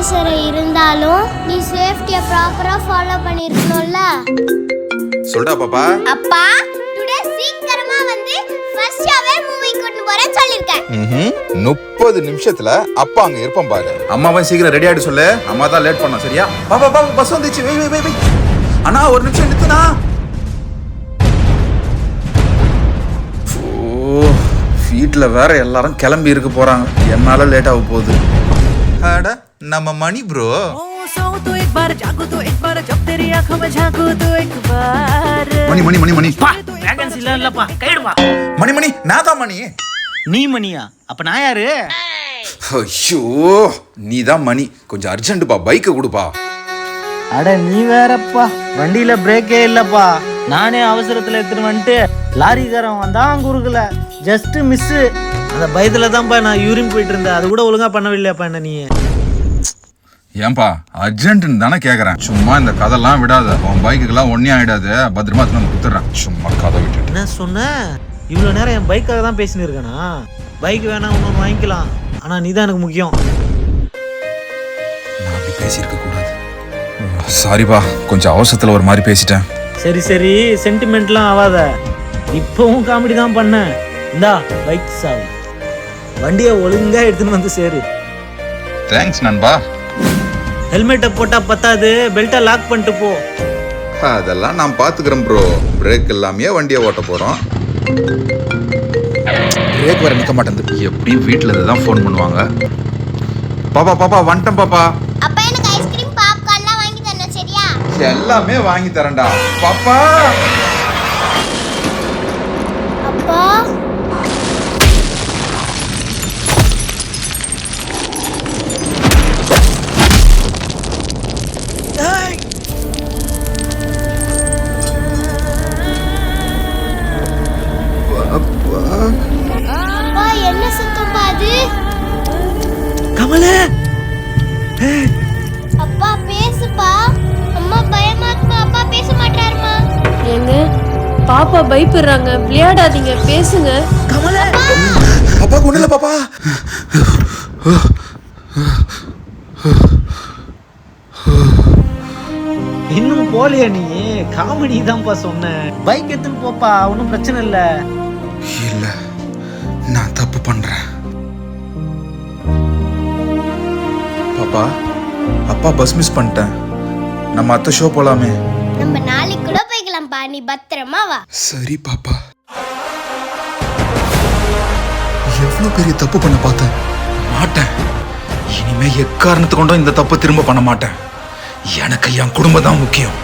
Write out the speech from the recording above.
Officer இருந்தாலும் நீ சேஃப்டியை ப்ராப்பரா ஃபாலோ பண்ணிருக்கணும்ல. சொல்டா பாப்பா. அப்பா டுடே சீக்கிரமா வந்து ஃபர்ஸ்ட் ஷோவே மூவி கூட்டி போறேன் சொல்லிருக்கேன் முப்பது நிமிஷத்துல அப்பா அங்க இருப்போம் பாரு. அம்மாவை சீக்கிரம் ரெடி ஆயிடு சொல்லு. அம்மா தான் லேட் பண்ணோம் சரியா? பாப்பா பாப்பா பஸ் வந்துச்சு வெய் வெய் வெய் அண்ணா ஒரு நிமிஷம் நித்துனா வீட்டில் வேற எல்லாரும் கிளம்பி இருக்க போறாங்க. என்னால லேட் ஆக போகுது. நம்ம மணி ப்ரோ மணி மணி மணி மணி வேகன்சி இல்ல இல்லப்பா கைடுப்பா மணி மணி நான் தான் மணி நீ மணியா அப்ப நான் யாரு ஐயோ நீ தான் மணி கொஞ்சம் அர்ஜென்ட்பா பைக்கை கொடுப்பா அட நீ வேறப்பா வண்டியில பிரேக்கே இல்லப்பா நானே அவசரத்துல எடுத்துட்டு வந்துட்டு லாரிக்காரன் வந்தான் குறுக்கல ஜஸ்ட் மிஸ் அந்த பயத்துல தான்ப்பா நான் யூரின் போயிட்டு இருந்தேன் அது கூட ஒழுங்கா பண்ணவில்லையாப்பா என்ன நீ ஏன்பா அர்ஜென்ட்னு தானே கேக்குறேன். சும்மா இந்த கதெல்லாம் விடாத. உன் பைக்குக்கெல்லாம் ஒன்னே ஆயிடாது. பத்திரமா எடுத்துன்னு வந்து குத்துறேன் சும்மா கதை விட்டுட்டு. என்ன சொன்ன? இவ்வளோ நேரம் என் பைக்காக தான் பேசினு இருக்கேனா? பைக் வேணா இன்னொன்று வாங்கிக்கலாம். ஆனா நீ தான் எனக்கு முக்கியம். நான் அப்படி பேசியிருக்க கூடாது. சாரிப்பா கொஞ்சம் அவசரத்துல ஒரு மாதிரி பேசிட்டேன். சரி சரி. சென்டிமெண்ட்லாம் ஆகாத இப்போவும் காமெடி தான் பண்ணேன் இந்தா பைக் சாவி. வண்டியை ஒழுங்கா எடுத்துன்னு வந்து சேரு. தேங்க்ஸ் நண்பா. ஹெல்மெட்டை போட்டா பத்தாது பெல்ட்டை லாக் பண்ணிட்டு போ. அதெல்லாம் நான் பாத்துக்கிறேன் ப்ரோ பிரேக் இல்லாமையே வண்டியை ஓட்ட போறோம். பிரேக் வர நிக்க மாட்டேங்குது. எப்படியும் வீட்டில் இருந்து தான் ஃபோன் பண்ணுவாங்க. பாப்பா பாப்பா வந்துட்டேன் பாப்பா. அப்பா எனக்கு ஐஸ்கிரீம் பாப்கார்ன்லாம் வாங்கி தரணும் சரியா? எல்லாமே வாங்கி தரேன்டா. பாப்பா! அப்பா! கமல. அப்பா பேசுப்பா. அம்மா பயமா இருக்குமா? அப்பா பேச மாட்டாருமா? ஏங்க பாப்பா பயப்படுறாங்க. விளையாடாதீங்க பேசுங்க. கமல. ஒண்ணு இல்ல பாப்பா. இன்னும் போலியா நீ? காமெடி தான்ப்பா சொன்னேன் பைக் எடுத்துன்னு போப்பா ஒன்றும் பிரச்சனை இல்லை. இல்ல நான் தப்பு பண்றேன். பாப்பா அப்பா பஸ் மிஸ் பண்ணிட்டேன். நம்ம அத்தை ஷோ போலாமே. நம்ம நாளைக்கு கூட போய்க்கலாம்ப்பா. நீ பத்திரமா வா. சரி பாப்பா. எவ்வளவு பெரிய தப்பு பண்ண பார்த்தேன்? மாட்டேன். இனிமே எக்காரணத்து கொண்டும் இந்த தப்பு திரும்ப பண்ண மாட்டேன். எனக்கு என் குடும்பம் தான் முக்கியம்.